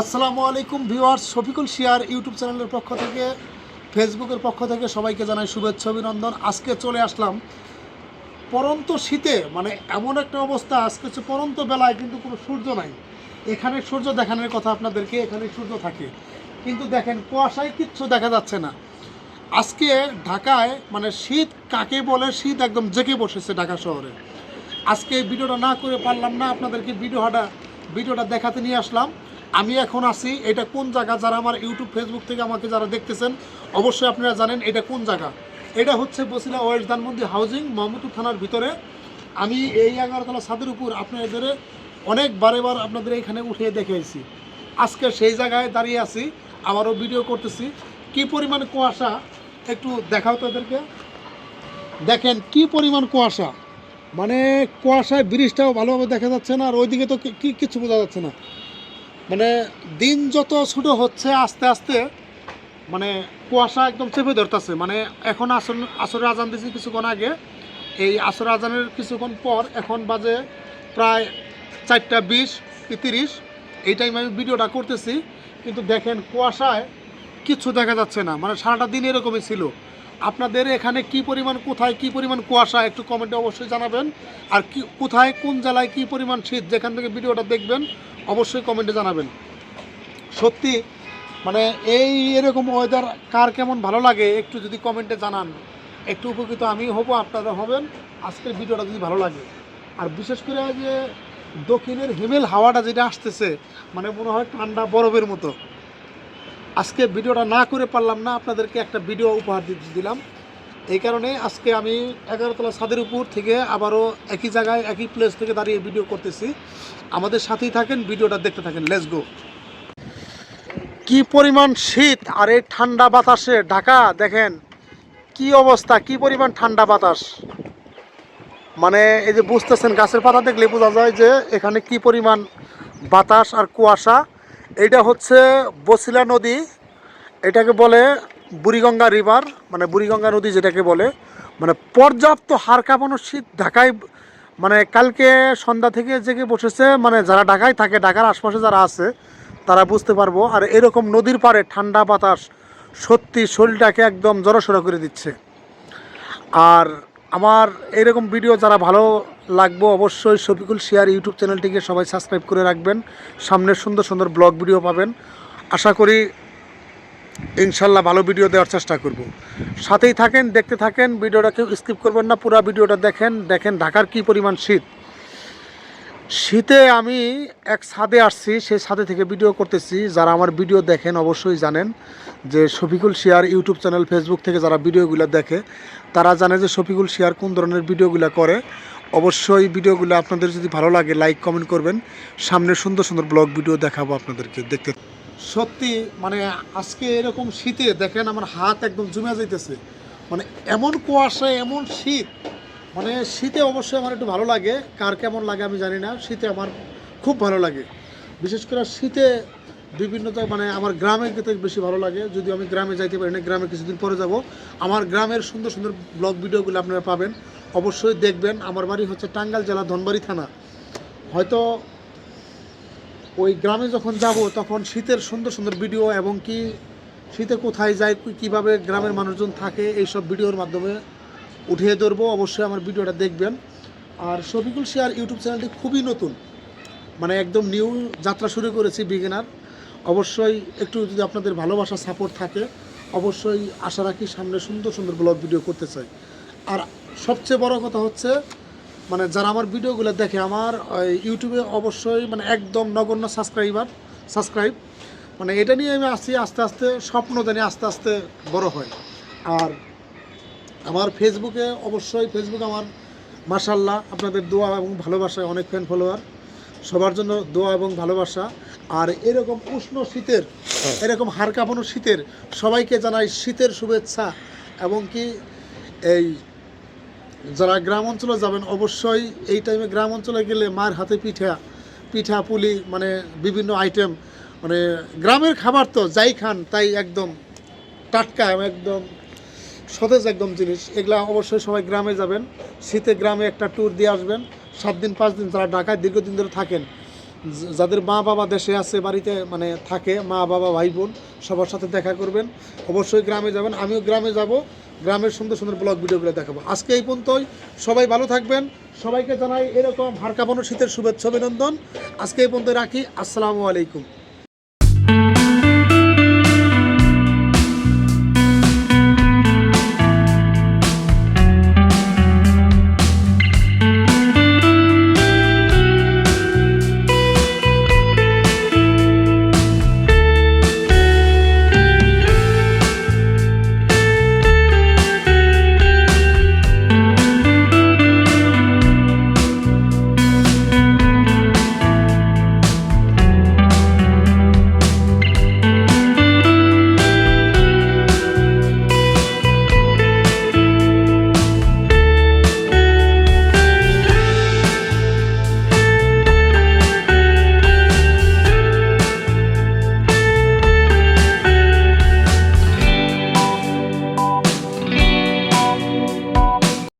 আসসালামু আলাইকুম ভিউয়ার্স, শফিকুল শিয়ার ইউটিউব চ্যানেলের পক্ষ থেকে, ফেসবুকের পক্ষ থেকে সবাইকে জানাই শুভেচ্ছা, অভিনন্দন। আজকে চলে আসলাম পরন্ত শীতে মানে এমন একটা অবস্থা, আজকে হচ্ছে পরন্ত বেলায় কিন্তু কোনো সূর্য নাই। এখানে সূর্য দেখানোর কথা আপনাদেরকে, এখানে সূর্য থাকে। কিন্তু দেখেন, কুয়াশায় কিচ্ছু দেখা যাচ্ছে না। আজকে ঢাকায় মানে শীত কাকে বলে? শীত একদম জেগে বসেছে ঢাকা শহরে। আজকে ভিডিওটা না করে পারলাম না, আপনাদেরকে ভিডিওটা ভিডিওটা দেখাতে নিয়ে আসলাম। আমি এখন আছি, এটা কোন জায়গা? যারা আমার ইউটিউব ফেসবুক থেকে আমাকে যারা দেখতেছেন, অবশ্যই আপনারা জানেন এটা কোন জায়গা। এটা হচ্ছে বসিলা ওয়েস্ট ধানমন্দি হাউজিং মোহাম্মদপুর থানার ভিতরে। আমি এই এগারোতলা ছাদের উপর আপনাদের অনেক বারে বার আপনাদের এখানে উঠিয়ে দেখেছি আজকে সেই জায়গায় দাঁড়িয়ে আছি, আবারও ভিডিও করতেছি। কি পরিমাণ কুয়াশা? একটু দেখাও তাদেরকে দেখেন কি পরিমাণ কুয়াশা। মানে কুয়াশায় ব্রিজটাও ভালোভাবে দেখা যাচ্ছে না, আর ওইদিকে তো কি কিছু বোঝা যাচ্ছে না। মানে দিন যত ছোট হচ্ছে, আস্তে আস্তে মানে কুয়াশা একদম চেপে ধরতেছে। মানে এখন আসর আসরের আজান দিয়েছি কিছুক্ষণ আগে। এই আসর আজানের কিছুক্ষণ পর এখন বাজে প্রায় চারটা বিশ, তিরিশ। এই টাইমে আমি ভিডিওটা করতেছি। কিন্তু দেখেন কুয়াশায় কিছু দেখা যাচ্ছে না। মানে সারাটা দিন এরকমই ছিল। আপনাদের এখানে কি পরিমাণ, কোথায় কি পরিমাণ কুয়াশা, একটু কমেন্টে অবশ্যই জানাবেন। আর কি, কোথায়, কোন জেলায় কি পরিমাণ শীত, যেখান থেকে ভিডিওটা দেখবেন, অবশ্যই কমেন্টে জানাবেন। সত্যি মানে এই এরকম ওয়েদার কার কেমন ভালো লাগে, একটু যদি কমেন্টে জানান। একটু উপকৃত আমি হব, আপনারা হবেন। আজকের ভিডিওটা যদি ভালো লাগে। আর বিশেষ করে যে দক্ষিণের হিমেল হাওয়াটা যেটা আসতেছে মানে মনে হয় ঠান্ডা বরফের মতো। আজকে ভিডিওটা না করে পারলাম না, আপনাদেরকে একটা ভিডিও উপহার দিতে দিলাম। এই কারণে আজকে আমি এগারোতলা ছাদের উপর থেকে আবারও একই জায়গায়, একই প্লেস থেকে দাঁড়িয়ে ভিডিও করতেছি। আমাদের সাথেই থাকেন, ভিডিওটা দেখতে থাকেন। লেস গো কি পরিমাণ শীত, আর এই ঠান্ডা বাতাসে, ঢাকা, দেখেন। কি অবস্থা, কি পরিমাণ ঠান্ডা বাতাস। মানে এই যে বুঝতেছেন, গাছের পাতা দেখলে বোঝা যায় যে এখানে কি পরিমাণ বাতাস আর কুয়াশা। এটা হচ্ছে বসিলা নদী। এটাকে বলে বুড়িগঙ্গা রিভার মানে বুড়িগঙ্গা নদী যেটাকে বলে। মানে পর্যাপ্ত হার কাঁপানো শীত ঢাকায় মানে কালকে সন্ধ্যা থেকে জেগে বসেছে মানে যারা ঢাকায় থাকে, ঢাকার আশপাশে যারা আছে, তারা বুঝতে পারব। আর এরকম নদীর পাড়ে ঠান্ডা বাতাস সত্যি শরীরটাকে একদম জড়সড় করে দিচ্ছে। আর আমার এরকম ভিডিও যারা ভালো লাগবে অবশ্যই শফিকুল শেয়ার ইউটিউব চ্যানেলটিকে সবাই সাবস্ক্রাইব করে রাখবেন। সামনে সুন্দর সুন্দর ব্লগ ভিডিও পাবেন। আশা করি ইনশাল্লাহ ভালো ভিডিও দেওয়ার চেষ্টা করব। সাথেই থাকেন, দেখতে থাকেন, ভিডিওটা কেউ স্কিপ করবেন না, পুরো ভিডিওটা দেখেন। দেখেন ঢাকার কি পরিমাণ শীত। শীতে আমি এক ছাদে আসছি, সেই ছাদে থেকে ভিডিও করতেছি। যারা আমার ভিডিও দেখেন অবশ্যই জানেন যে Shafiqul share YouTube channel Facebook থেকে যারা ভিডিওগুলো দেখে, তারা জানে যে শফিকুল শেয়ার কোন ধরনের ভিডিওগুলো করে। অবশ্যই ভিডিওগুলো আপনাদের যদি ভালো লাগে লাইক কমেন্ট করবেন। সামনে সুন্দর সুন্দর ব্লগ ভিডিও দেখাবো আপনাদেরকে, দেখতে। সত্যি মানে আজকে এরকম শীতে দেখেন আমার হাত একদম জমে যাইতেছে। মানে এমন কুয়াশা, এমন শীত। মানে শীতে অবশ্যই আমার একটু ভালো লাগে। কার কেমন লাগে আমি জানি না। শীতে আমার খুব ভালো লাগে। বিশেষ করে শীতে বিভিন্ন মানে আমার গ্রামে যেতে বেশি ভালো লাগে। যদি আমি গ্রামে যাইতে পারি না, গ্রামে কিছুদিন পরে যাব। আমার গ্রামের সুন্দর সুন্দর ব্লগ ভিডিওগুলো আপনারা পাবেন। অবশ্যই দেখবেন। আমার বাড়ি হচ্ছে টাঙ্গাইল জেলা, ধনবাড়ি থানা। হয়তো ওই গ্রামে যখন যাব, তখন শীতের সুন্দর সুন্দর ভিডিও এবং কি শীতে কোথায় যায় কীভাবে গ্রামের মানুষজন থাকে, এইসব ভিডিওর মাধ্যমে উঠিয়ে ধরবো। অবশ্যই আমার ভিডিওটা দেখবেন। আর শফিকুল শেয়ার ইউটিউব চ্যানেলটি খুবই নতুন। মানে একদম নিউ যাত্রা শুরু করেছি বিগিনার অবশ্যই একটু যদি আপনাদের ভালোবাসা সাপোর্ট থাকে, অবশ্যই আশা রাখি সামনে সুন্দর সুন্দর ব্লগ ভিডিও করতে চাই। আর সবচেয়ে বড় কথা হচ্ছে মানে যারা আমার ভিডিওগুলো দেখে আমার ওই ইউটিউবে অবশ্যই মানে একদম নগণ্য সাবস্ক্রাইবার সাবস্ক্রাইব মানে এটা নিয়ে আমি আসছি আস্তে আস্তে স্বপ্ন জানি আস্তে আস্তে বড় হয়। আর আমার ফেসবুকে অবশ্যই ফেসবুক আমার মাশাল্লাহ আপনাদের দোয়া এবং ভালোবাসায় অনেক ফ্যান ফলোয়ার সবার জন্য দোয়া এবং ভালোবাসা। আর এরকম উষ্ণ শীতের এরকম হাড় কাঁপানো শীতের সবাইকে জানাই শীতের শুভেচ্ছা এবং কি এই যারা গ্রাম অঞ্চলে যাবেন, অবশ্যই এই টাইমে গ্রাম অঞ্চলে গেলে মার হাতে পিঠা পিঠা, পুলি মানে বিভিন্ন আইটেম মানে গ্রামের খাবার তো যাই খান, তাই একদম টাটকা, একদম সতেজ একদম জিনিস। এগুলা অবশ্যই সবাই গ্রামে যাবেন, শীতে গ্রামে একটা ট্যুর দিয়ে আসবেন। সাত দিন, পাঁচ দিন যারা ঢাকায় দীর্ঘদিন ধরে থাকেন যাদের মা বাবা দেশে আছে, বাড়িতে মানে থাকে, মা বাবা, ভাই বোন, সবার সাথে দেখা করবেন। অবশ্যই গ্রামে যাবেন। আমিও গ্রামে যাব। গ্রামের সুন্দর সুন্দর ব্লগ ভিডিওগুলো দেখাবো। আজকে এই পর্যন্তই। সবাই ভালো থাকবেন। সবাইকে জানাই এরকম হারকাপানো শীতের শুভেচ্ছা, অভিনন্দন। আজকে এই পর্যন্ত রাখি। আসসালামু আলাইকুম।